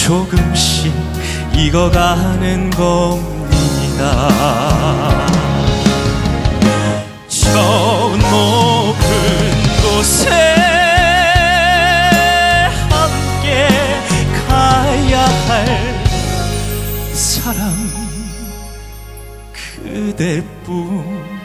조금씩 익어가는 겁니다. 저 높은 곳에 함께 가야 할 사람 그대뿐